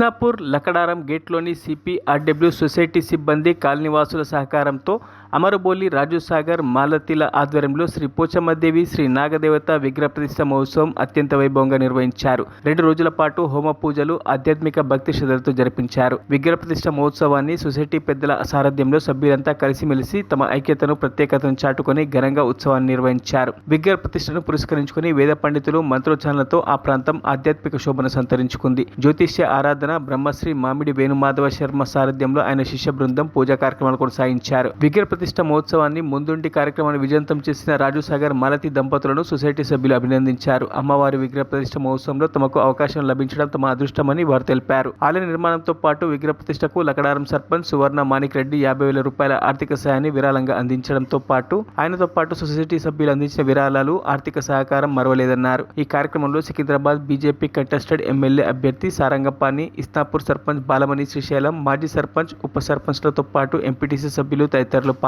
కృష్ణాపూర్ లకడారం గేట్లోని CPRW society సిబ్బంది కాలనీవాసుల సహకారంతో అమరబోలి రాజుసాగర్ మాలతీల ఆధ్వర్యంలో శ్రీ పోచమ్మదేవి శ్రీ నాగదేవత విగ్రహ ప్రతిష్ట మహోత్సవం అత్యంత వైభవంగా నిర్వహించారు. రెండు రోజుల పాటు హోమ పూజలు ఆధ్యాత్మిక భక్తి శ్రద్ధలతో జరిపించారు. విగ్రహ ప్రతిష్ట మహోత్సవాన్ని సొసైటీ పెద్దల సారథ్యంలో సభ్యులంతా కలిసిమెలిసి తమ ఐక్యతను ప్రత్యేకతను చాటుకొని ఘనంగా ఉత్సవాన్ని నిర్వహించారు. విగ్రహ ప్రతిష్టను పురస్కరించుకుని వేద పండితులు మంత్రోచ్చారణలతో ఆ ప్రాంతం ఆధ్యాత్మిక శోభను సంతరించుకుంది. జ్యోతిష్య ఆరాధన బ్రహ్మశ్రీ మామిడి వేణుమాధవ శర్మ సారథ్యంలో ఆయన శిష్య బృందం పూజా కార్యక్రమాలు కొనసాగించారు. విగ్రహ ప్రతిష్ట మహోత్సవాన్ని ముందుండి కార్యక్రమాన్ని విజయవంతం చేసిన రాజు సాగర్ మాలతి దంపతులను సొసైటీ సభ్యులు అభినందించారు. అమ్మవారి విగ్రహ ప్రతిష్ట మహోత్సవంలో తమకు అవకాశం లభించడం తమ అదృష్టమని వారు తెలిపారు. ఆలయ నిర్మాణంతో పాటు విగ్రహ ప్రతిష్టకు లకడారం సర్పంచ్ సువర్ణ మాణిక్ రెడ్డి యాభై వేల రూపాయల ఆర్థిక సహాయాన్ని విరాళంగా అందించడంతో పాటు ఆయనతో పాటు సొసైటీ సభ్యులు అందించిన విరాళాలు ఆర్థిక సహకారం మరవలేదన్నారు. ఈ కార్యక్రమంలో సికింద్రాబాద్ బీజేపీ కంటెస్టెడ్ ఎమ్మెల్యే అభ్యర్థి సారంగపాణి ఇస్నాపూర్ సర్పంచ్ బాలమణి శ్రీశైలం మాజీ సర్పంచ్ ఉప సర్పంచ్లతో పాటు ఎంపీటీసీ సభ్యులు తదితరులు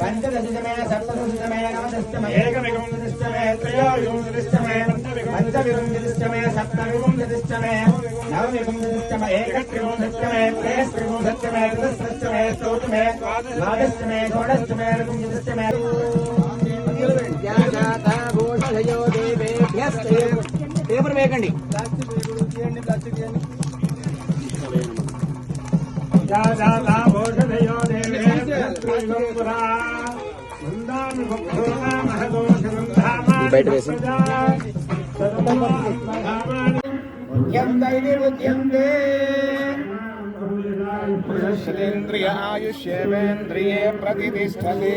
పంచదశమే సప్తదశమే నవదశమే ఏకవింశతిష్టమే త్రయోవింశతిష్టమే పంచవింశతిష్టమే సప్తవింశతిష్టమే నవవింశతిష్టమే ఏకత్రివింశతిష్టమే త్రయస్త్రివింశతిష్టమే చతుస్త్రిష్టమే చౌతమే ద్వాదశమే షోడశమే వింశతిష్టమే పేపర్ వేయకండి. బయట వేసి. పురుషేంద్రియ ఆయుష్యేంద్రియే ప్రతిష్టలే